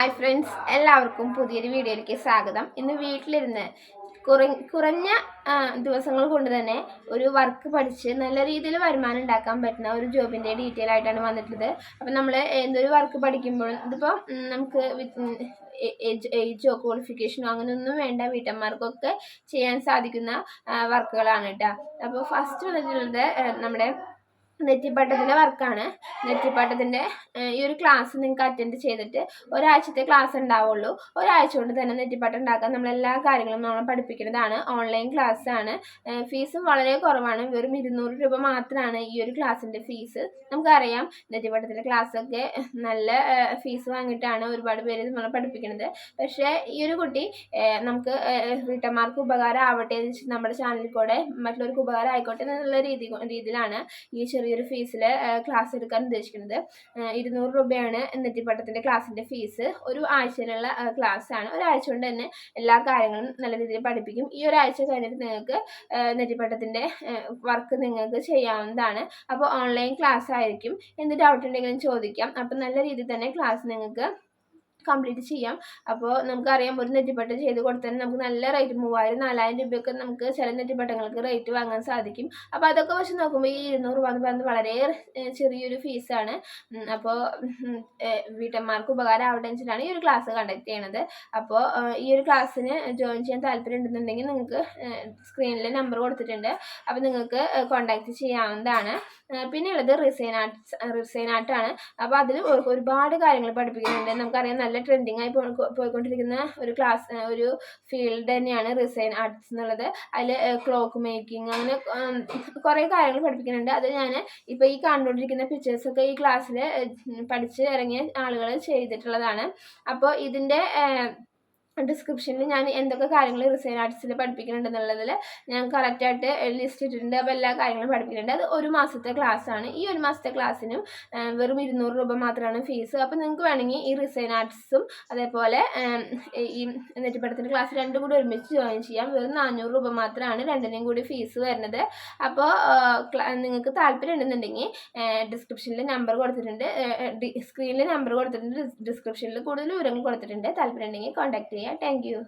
Hi friends എല്ലാവർക്കും പുതിയൊരു വീഡിയോയിലേക്ക് സ്വാഗതം. ഇന്ന് വീട്ടിലിരുന്ന് കുറ കുറഞ്ഞ ദിവസങ്ങൾ കൊണ്ട് തന്നെ ഒരു വർക്ക് പഠിച്ച് നല്ല രീതിയിൽ വരുമാനം ഉണ്ടാക്കാൻ പറ്റുന്ന ഒരു ജോബിന്റെ ഡീറ്റെയിൽ ആയിട്ടാണ് വന്നിട്ടുള്ളത്. അപ്പം നമ്മൾ എന്തൊരു വർക്ക് പഠിക്കുമ്പോഴും ഇതിപ്പോൾ നമുക്ക് ഏജോ ക്വാളിഫിക്കേഷനോ അങ്ങനെയൊന്നും വേണ്ട വീട്ടമ്മമാർക്കൊക്കെ ചെയ്യാൻ സാധിക്കുന്ന വർക്കുകളാണ് കേട്ടോ അപ്പോൾ ഫസ്റ്റ് വന്നിട്ടുള്ളത് നമ്മുടെ നെറ്റിപ്പട്ടത്തിന്റെ വർക്കാണ്. നെറ്റിപ്പട്ടത്തിന്റെ ഈ ഒരു ക്ലാസ് നിങ്ങൾക്ക് അറ്റൻഡ് ചെയ്തിട്ട് ഒരാഴ്ചത്തെ ക്ലാസ് ഉണ്ടാവുള്ളൂ. ഒരാഴ്ച കൊണ്ട് തന്നെ നെറ്റിപ്പട്ടം ഉണ്ടാക്കാൻ നമ്മൾ എല്ലാ കാര്യങ്ങളും നമ്മൾ പഠിപ്പിക്കുന്നതാണ്. ഓൺലൈൻ ക്ലാസ് ആണ് ഫീസും വളരെ കുറവാണ്. വെറും ഇരുന്നൂറ് രൂപ മാത്രമാണ് ഈ ഒരു ക്ലാസ്സിന്റെ ഫീസ്. നമുക്കറിയാം നെറ്റിപ്പട്ടത്തിന്റെ ക്ലാസ്സൊക്കെ നല്ല ഫീസ് വാങ്ങിയിട്ടാണ് ഒരുപാട് പേര് നമ്മൾ പഠിപ്പിക്കുന്നത്. പക്ഷേ ഈ ഒരു കുട്ടി നമുക്ക് വീട്ടമ്മമാർക്ക് ഉപകാരം ആവട്ടെ എന്ന് വെച്ചിട്ട് നമ്മുടെ ചാനലിൽ കൂടെ മറ്റുള്ളവർക്ക് ഉപകാരം ആയിക്കോട്ടെ എന്നുള്ള രീതി രീതിയിലാണ് ഈ ചെറിയൊരു ഫീസിൽ ക്ലാസ് എടുക്കാൻ ഉദ്ദേശിക്കുന്നത്. ഇരുന്നൂറ് രൂപയാണ് നെറ്റിപ്പട്ടത്തിന്റെ ക്ലാസ്സിന്റെ ഫീസ് ഒരു ആഴ്ചയിലുള്ള ക്ലാസ് ആണ്. ഒരാഴ്ച കൊണ്ട് തന്നെ എല്ലാ കാര്യങ്ങളും നല്ല രീതിയിൽ പഠിപ്പിക്കും. ഈ ഒരാഴ്ച കഴിഞ്ഞിട്ട് നിങ്ങൾക്ക് നെറ്റിപ്പട്ടത്തിന്റെ വർക്ക് നിങ്ങൾക്ക് ചെയ്യാവുന്നതാണ്. അപ്പോൾ ഓൺലൈൻ ക്ലാസ് ആയിരിക്കും. എന്ത് ഡൗട്ട് ഉണ്ടെങ്കിലും ചോദിക്കാം. അപ്പം നല്ല രീതിയിൽ തന്നെ ക്ലാസ് നിങ്ങൾക്ക് കംപ്ലീറ്റ് ചെയ്യാം. അപ്പോൾ നമുക്കറിയാം ഒരു നെറ്റിപ്പട്ടം ചെയ്ത് കൊടുത്താൽ നമുക്ക് നല്ല റേറ്റ് മൂവായിരം നാലായിരം രൂപയൊക്കെ നമുക്ക് ചില നെറ്റിപ്പട്ടങ്ങൾക്ക് റേറ്റ് വാങ്ങാൻ സാധിക്കും. അപ്പോൾ അതൊക്കെ വെച്ച് നോക്കുമ്പോൾ ഈ ഇരുന്നൂറ് രൂപ എന്ന് പറയുന്നത് വളരെ ചെറിയൊരു ഫീസാണ് അപ്പോൾ വീട്ടമ്മമാർക്ക് ഉപകാരം ആവട്ടെ വെച്ചിട്ടാണ് ഈ ഒരു ക്ലാസ് കണ്ടക്ട് ചെയ്യണത്. അപ്പോൾ ഈ ഒരു ക്ലാസ്സിന് ജോയിൻ ചെയ്യാൻ താല്പര്യം ഉണ്ടെന്നുണ്ടെങ്കിൽ നിങ്ങൾക്ക് സ്ക്രീനിൽ നമ്പർ കൊടുത്തിട്ടുണ്ട്. അപ്പോൾ നിങ്ങൾക്ക് കോൺടാക്റ്റ് ചെയ്യാവുന്നതാണ്. പിന്നെ ഉള്ളത് റിസൈൻ ആർട്സ് റിസൈൻ ആർട്ടാണ് അപ്പോൾ അതിൽ ഒരുപാട് കാര്യങ്ങൾ പഠിപ്പിക്കുന്നുണ്ട്. നമുക്കറിയാം നല്ല ട്രെൻഡിങ് ആയി പോയിക്കൊണ്ടിരിക്കുന്ന ഒരു ക്ലാസ് ഒരു ഫീൽഡ് തന്നെയാണ് റിസൈൻ ആർട്സ് എന്നുള്ളത്. അതിൽ ക്ലോക്ക് മേക്കിംഗ് അങ്ങനെ കുറേ കാര്യങ്ങൾ പഠിപ്പിക്കുന്നുണ്ട്. അത് ഞാൻ ഇപ്പോൾ ഈ കണ്ടുകൊണ്ടിരിക്കുന്ന പിക്ചേഴ്സൊക്കെ ഈ ക്ലാസ്സിൽ പഠിച്ച് ഇറങ്ങിയ ആളുകൾ ചെയ്തിട്ടുള്ളതാണ്. അപ്പോൾ ഇതിന്റെ ഡിസ്ക്രിപ്ഷനിൽ ഞാൻ എന്തൊക്കെ കാര്യങ്ങൾ റിസൈൻ ആർട്സിൽ പഠിപ്പിക്കുന്നുണ്ടെന്നുള്ളതിൽ ഞാൻ കറക്റ്റായിട്ട് ലിസ്റ്റ് ഇട്ടിട്ടുണ്ട്. അപ്പോൾ എല്ലാ കാര്യങ്ങളും പഠിപ്പിക്കുന്നുണ്ട്. അത് ഒരു മാസത്തെ ക്ലാസ്സാണ് ഈ ഒരു മാസത്തെ ക്ലാസ്സിനും വെറും ഇരുന്നൂറ് രൂപ മാത്രമാണ് ഫീസ് അപ്പോൾ നിങ്ങൾക്ക് വേണമെങ്കിൽ ഈ റിസൈൻ ആർട്സും അതേപോലെ ഈ നെറ്റിപ്പടത്തിന്റെ ക്ലാസ് രണ്ടും കൂടി ഒരുമിച്ച് ജോയിൻ ചെയ്യാം. വെറും നാനൂറ് രൂപ മാത്രമാണ് രണ്ടിനെയും കൂടി ഫീസ് വരുന്നത്. അപ്പോൾ നിങ്ങൾക്ക് താല്പര്യം ഉണ്ടെന്നുണ്ടെങ്കിൽ ഡിസ്ക്രിപ്ഷനിൽ നമ്പർ കൊടുത്തിട്ടുണ്ട്. സ്ക്രീനിൽ നമ്പർ കൊടുത്തിട്ടുണ്ട്. ഡിസ്ക്രിപ്ഷനിൽ കൂടുതൽ വിവരങ്ങൾ കൊടുത്തിട്ടുണ്ട്. താല്പര്യം ഉണ്ടെങ്കിൽ കോൺടാക്ട് Thank you.